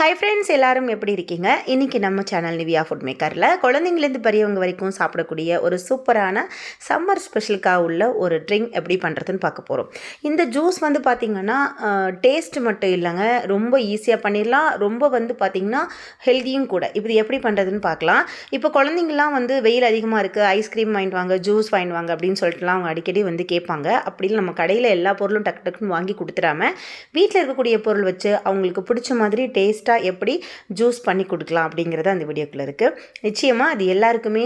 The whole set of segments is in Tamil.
ஹை ஃப்ரெண்ட்ஸ் எல்லாரும் எப்படி இருக்கீங்க? இன்றைக்கி நம்ம சேனல் நிவியா ஃபுட் மேக்கரில் குழந்தைங்கலேருந்து பெரியவங்க வரைக்கும் சாப்பிடக்கூடிய ஒரு சூப்பரான சம்மர் ஸ்பெஷலுக்காக உள்ள ஒரு ட்ரிங்க் எப்படி பண்ணுறதுன்னு பார்க்க போகிறோம் இந்த ஜூஸ் வந்து பார்த்திங்கன்னா டேஸ்ட் மட்டும் இல்லைங்க. ரொம்ப ஈஸியாக பண்ணிடலாம். ரொம்ப வந்து பார்த்திங்கன்னா ஹெல்த்தியும் கூட. இப்போ எப்படி பண்ணுறதுன்னு பார்க்கலாம். இப்போ குழந்தைங்கலாம் வந்து வெயில் அதிகமாக இருக்குது ஐஸ்கிரீம் வாங்கிட்டு வாங்க ஜூஸ் வாங்கிட்டு வாங்க அப்படின்னு சொல்லிட்டுலாம் அவங்க அடிக்கடி வந்து கேட்பாங்க. அப்படி நம்ம கடையில் எல்லா பொருளும் டக்கு டக்குன்னு வாங்கி கொடுத்துடாம வீட்டில் இருக்கக்கூடிய பொருள் வச்சு அவங்களுக்கு பிடிச்ச மாதிரி டேஸ்ட் டேஸ்ட்டாக எப்படி ஜூஸ் பண்ணி கொடுக்கலாம் அப்படிங்கிறது அந்த வீடியோக்குள்ளே இருக்குது நிச்சயமாக அது எல்லாருக்குமே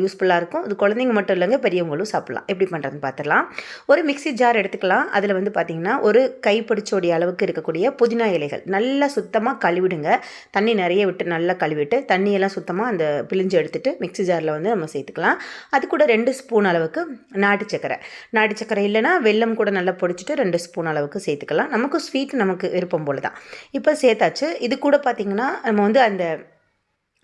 யூஸ்ஃபுல்லாக இருக்கும். அது குழந்தைங்க மட்டும் இல்லைங்க பெரியவங்களும் சாப்பிட்லாம். எப்படி பண்ணுறதுன்னு பார்த்துடலாம் ஒரு மிக்ஸி ஜார் எடுத்துக்கலாம். அதில் வந்து பார்த்திங்கன்னா ஒரு கைப்பிடிச்சோடைய அளவுக்கு இருக்கக்கூடிய புதினா இலைகள். நல்லா சுத்தமாக கழுவிடுங்க. தண்ணி நிறைய விட்டு நல்லா கழுவிட்டு தண்ணியெல்லாம் சுத்தமாக அந்த பிழிஞ்சு எடுத்துகிட்டு மிக்ஸி ஜாரில் வந்து நம்ம சேர்த்துக்கலாம். அது கூட ரெண்டு ஸ்பூன் அளவுக்கு நாட்டு சக்கரை நாட்டு சக்கரை இல்லைன்னா வெல்லம் கூட நல்லா பொடிச்சிட்டு ரெண்டு ஸ்பூன் அளவுக்கு சேர்த்துக்கலாம். நமக்கு ஸ்வீட் நமக்கு விருப்பம் போல தான் இப்போ சேர்த்தாச்சு. இது கூட பார்த்திங்கன்னா நம்ம வந்து அந்த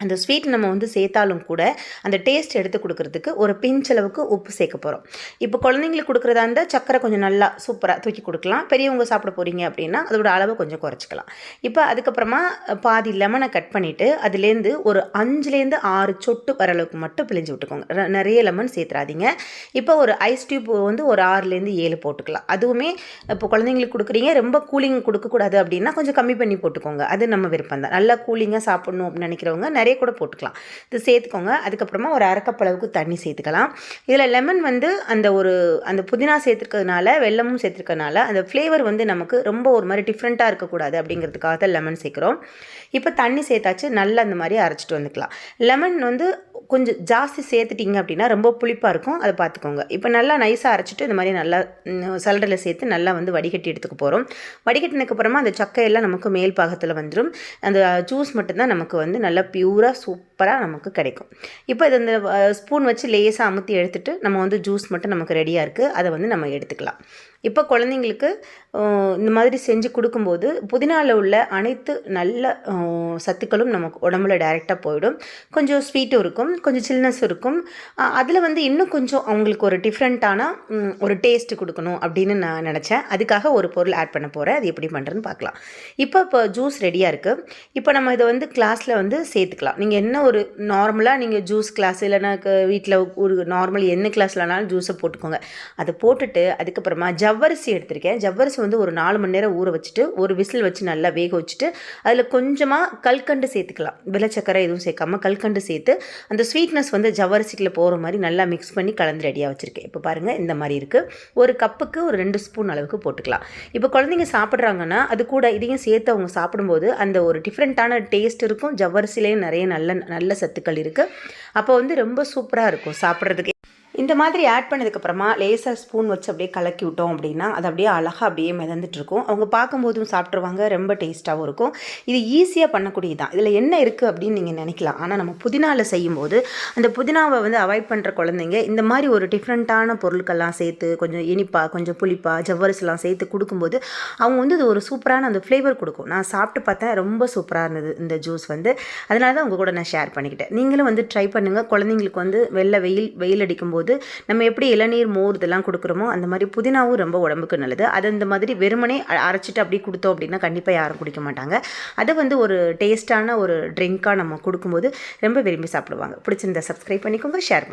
அந்த ஸ்வீட் நம்ம வந்து சேர்த்தாலும் கூட அந்த டேஸ்ட் எடுத்து கொடுக்கறதுக்கு ஒரு பிஞ்ச் அளவுக்கு உப்பு சேர்க்க போகிறோம் இப்போ குழந்தைங்களுக்கு கொடுக்குறதா இருந்தால் சக்கரை கொஞ்சம் நல்லா சூப்பராக தூக்கி கொடுக்கலாம். பெரியவங்க சாப்பிட போகிறீங்க அப்படின்னா அதோட அளவை கொஞ்சம் குறைச்சிக்கலாம். இப்போ அதுக்கப்புறமா பாதி லெமனை கட் பண்ணிவிட்டு அதுலேருந்து ஒரு அஞ்சுலேருந்து ஆறு சொட்டு வர அளவுக்கு மட்டும் பிழிஞ்சு விட்டுக்கோங்க. நிறைய லெமன் சேர்த்துறாதீங்க. இப்போ ஒரு ஐஸ் டியூப் வந்து ஒரு ஆறுலேருந்து ஏழு போட்டுக்கலாம். அதுவுமே இப்போ குழந்தைங்களுக்கு கொடுக்குறீங்க. ரொம்ப கூலிங் கொடுக்கக்கூடாது அப்படின்னா கொஞ்சம் கம்மி பண்ணி போட்டுக்கோங்க. அது நம்ம விருப்பம் தான் நல்லா கூலிங்காக சாப்பிட்ணும் அப்படின்னு நினைக்கிறவங்க நிறைய கூட போட்டுக்கலாம். இது சேர்த்துக்கோங்க. அதுக்கப்புறமா ஒரு அரைக்கப்பளவுக்கு தண்ணி சேர்த்துக்கலாம். இதில் லெமன் வந்து அந்த ஒரு அந்த புதினா சேர்த்துருக்கிறதுனால வெள்ளமும் சேர்த்துருக்கனால அந்த ஃப்ளேவர் வந்து நமக்கு ரொம்ப ஒரு மாதிரி டிஃப்ரெண்ட்டாக இருக்கக்கூடாது அப்படிங்கிறதுக்காக தான் லெமன் சேர்க்குறோம். இப்போ தண்ணி சேர்த்தாச்சு. நல்லா அந்த மாதிரி அரைச்சிட்டு வந்துக்கலாம். லெமன் வந்து கொஞ்சம் ஜாஸ்தி சேர்த்துட்டிங்க அப்படின்னா ரொம்ப புளிப்பாக இருக்கும். அதை பார்த்துக்கோங்க. இப்போ நல்லா நைஸாக அரைச்சிட்டு இந்த மாதிரி நல்லா சலடையில் சேர்த்து நல்லா வந்து வடிகட்டி எடுத்துக்க போகிறோம் வடிகட்டினதுக்கப்புறமா அந்த சக்கையெல்லாம் நமக்கு மேல் பாகத்தில் வந்துடும் அந்த ஜூஸ் மட்டும்தான் நமக்கு வந்து நல்லா பியூராக சூப்பராக நமக்கு கிடைக்கும். இப்போ இது இந்த ஸ்பூன் வச்சு லேசாக அமுத்தி எடுத்துகிட்டு நம்ம வந்து ஜூஸ் மட்டும் நமக்கு ரெடியாக இருக்குது அதை வந்து நம்ம எடுத்துக்கலாம். இப்போ குழந்தைங்களுக்கு இந்த மாதிரி செஞ்சு கொடுக்கும்போது புதினாவில் உள்ள அனைத்து நல்ல சத்துக்களும் நமக்கு உடம்புல டைரெக்டாக போயிடும். கொஞ்சம் ஸ்வீட்டும் இருக்கும் கொஞ்சம் சில்னஸ் இருக்கும். அதில் வந்து இன்னும் கொஞ்சம் அவங்களுக்கு ஒரு டிஃப்ரெண்ட்டான ஒரு டேஸ்ட்டு கொடுக்கணும் அப்படின்னு நான் நினச்சேன். அதுக்காக ஒரு பொருள் ஆட் பண்ண போகிறேன் அது எப்படி பண்ணுறதுன்னு பார்க்கலாம். இப்போ இப்போ ஜூஸ் ரெடியாக இருக்குது இப்போ நம்ம இதை வந்து கிளாஸில் வந்து சேர்த்துக்கலாம். நீங்கள் என்ன ஒரு ஒரு நார்மலாக நீங்கள் ஜூஸ் கிளாஸ் இல்லைனா வீட்டில் ஒரு நார்மல் என்ன கிளாஸ்லனாலும் ஜூஸை போட்டுக்கோங்க. அதை போட்டுட்டு அதுக்கப்புறமா ஜவ்வரிசி எடுத்திருக்கேன். ஜவ்வரிசி வந்து ஒரு நாலு மணி நேரம் ஊற வச்சுட்டு ஒரு விசில் வச்சு நல்லா வேக வச்சுட்டு அதில் கொஞ்சமாக கல்கண்டு சேர்த்துக்கலாம். வெள்ளச்சக்கரை எதுவும் சேர்க்காம கல்கண்டு சேர்த்து அந்த ஸ்வீட்னஸ் வந்து ஜவ்வரிசிக்கில் போகிற மாதிரி நல்லா மிக்ஸ் பண்ணி கலந்து ரெடியாக வச்சுருக்கேன். இப்போ பாருங்கள் இந்த மாதிரி இருக்குது ஒரு கப்புக்கு ஒரு ரெண்டு ஸ்பூன் அளவுக்கு போட்டுக்கலாம். இப்போ குழந்தைங்க சாப்பிட்றாங்கன்னா அது கூட இதையும் சேர்த்து அவங்க சாப்பிடும்போது அந்த ஒரு டிஃப்ரெண்ட்டான டேஸ்ட் இருக்கும். ஜவ்வரிசிலேயும் நிறைய நல்ல நல்ல சத்துக்கள் இருக்குது அப்போ வந்து ரொம்ப சூப்பராக இருக்கும் சாப்பிட்றதுக்கு. இந்த மாதிரி ஆட் பண்ணதுக்கப்புறமா லேசாக ஸ்பூன் வச்சு அப்படியே கலக்கி விட்டோம் அப்படின்னா அது அப்படியே அழகாக அப்படியே மிதந்துட்டுருக்கும் அவங்க பார்க்கும்போதும் சாப்பிட்ருவாங்க ரொம்ப டேஸ்ட்டாகவும் இருக்கும். இது ஈஸியாக பண்ணக்கூடியது தான் இதில் என்ன இருக்குது அப்படின்னு நீங்கள் நினைக்கலாம். ஆனால் நம்ம புதினாவில் செய்யும்போது அந்த புதினாவை வந்து அவாய்ட் பண்ணுற குழந்தைங்க இந்த மாதிரி ஒரு டிஃப்ரெண்ட்டான பொருட்கள்லாம் சேர்த்து கொஞ்சம் இனிப்பாக கொஞ்சம் புளிப்பாக ஜவ்வரிசெலாம் சேர்த்து கொடுக்கும்போது அவங்க வந்து இது ஒரு சூப்பரான அந்த ஃப்ளேவர் கொடுக்கும். நான் சாப்பிட்டு பார்த்தேன் ரொம்ப சூப்பராக இருந்தது இந்த ஜூஸ் வந்து. அதனால தான் உங்கள் கூட நான் ஷேர் பண்ணிக்கிட்டேன். நீங்களும் வந்து ட்ரை பண்ணுங்கள் குழந்தைங்களுக்கு வந்து வெளில வெயில் வெயில் அடிக்கும்போது போது நம்ம எப்படி இளநீர் மோர் இதெல்லாம் கொடுக்குறோமோ அந்த மாதிரி புதினாவும் ரொம்ப உடம்புக்கு நல்லது. அது இந்த மாதிரி வெறுமனே அரைச்சிட்டு அப்படி கொடுத்தோம் அப்படின்னா கண்டிப்பாக யாரும் குடிக்க மாட்டாங்க. அதை வந்து ஒரு டேஸ்ட்டான ஒரு ட்ரிங்க்காக நம்ம கொடுக்கும்போது ரொம்ப விரும்பி சாப்பிடுவாங்க. பிடிச்சிருந்தா சப்ஸ்கிரைப் பண்ணிக்கோங்க ஷேர் பண்ணி